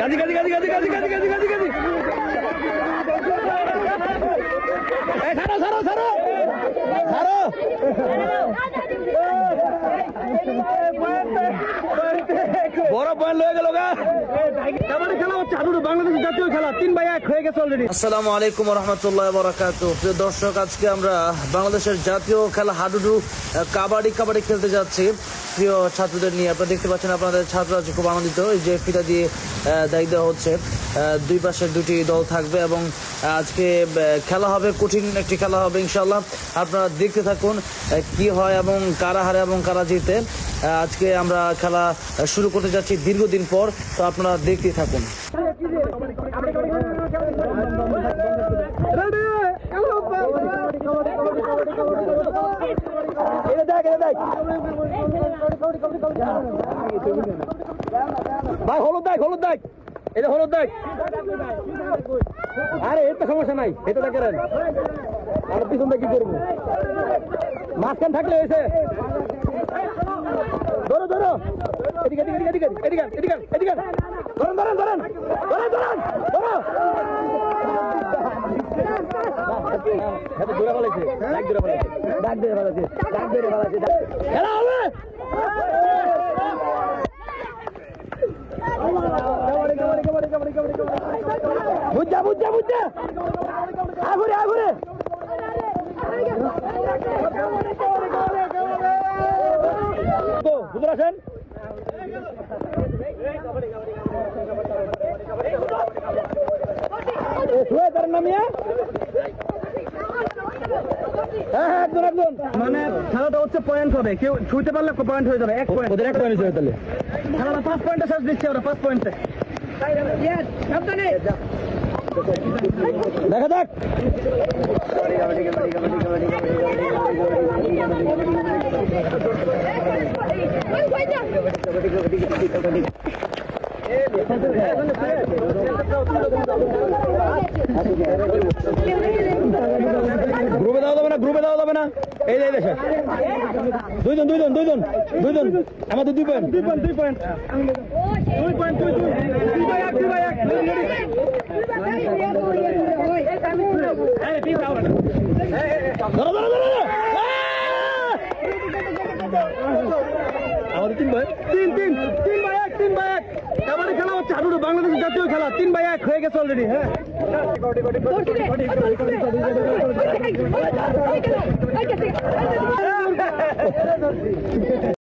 গাজি গাজি গাজি গাজি গাজি গাজি গাজি গাজি এই ছাড়ো ছাড়ো ছাড়ো ছাড়ো বড় পয়েন্ট লয়ে গেল কাবাডি খেলা হচ্ছে হাডুডু বাংলাদেশের জাতীয় খেলা তিন বাই এক হয়ে গেছে অলরেডি আসসালামু আলাইকুম রহমতুল্লাহ বরাকাত প্রিয় দর্শক আজকে আমরা বাংলাদেশের জাতীয় খেলা হাডুডু কাবাডি কাবাডি খেলতে যাচ্ছি। প্রিয় ছাত্রদের নিয়ে আপনারা দেখতে পাচ্ছেন আপনাদের ছাত্ররা আছে খুব আনন্দিত। এই যে ফিতা দিয়ে দায়ী দেওয়া হচ্ছে। আহ, দুই পাশের দুটি দল থাকবে এবং আজকে খেলা হবে কঠিন একটি খেলা হবে ইনশাল্লাহ আপনারা দেখতে থাকুন কি হয় এবং কারা হারে এবং কারা জিতে। আজকে আমরা খেলা শুরু করতে যাচ্ছি দীর্ঘদিন পর, তো আপনারা দেখতে থাকুন। এটা এটা ভাই, হলুদ দেখ হলুদ দেখ। এটা হলুদ দেখ। আরে তো সমস্যা নাই। এটা দেখেন আর পিছন কি করব? মাঝখান থাকলে এসে ধরো ধরো। এদিকে এদিকে এদিকে এদিকে এদিকে এদিকে ধরেন ধরেন ধরেন ধরেন ধরেন ধরো বুঝা বুঝা বুঝা আগুরে আগুরে আসেন তার নামিয়ে মানে খেলাটা হচ্ছে পয়েন্ট হবে। কেউ ছুঁতে পারলে পয়েন্ট হয়ে যাবে এক পয়েন্ট ওদের এক পয়েন্ট হয়ে তাহলে। খেলাটা পাঁচ পয়েন্টে শেষ দিচ্ছে ওরা পাঁচ পয়েন্টে দেখা যাক। গ্রুপে দেওয়া যাবে না গ্রুপে দেওয়া যাবে না এই যে দেশে দুইজন দুইজন দুইজন দুইজন আমাদের দুই পয়েন্ট দুই পয়েন্ট দুই পয়েন্ট দুই পয়েন্ট দুই দুই দুই বাই এক দুই বাই এক ধরো ধরো ধরো তিন ভাই তিন তিন তিন ভাই এক তিন ভাই এক কাবাডি খেলা হচ্ছে হাডুডু জাতীয় খেলা তিন ভাই এক হয়ে গেছে অলরেডি হ্যাঁ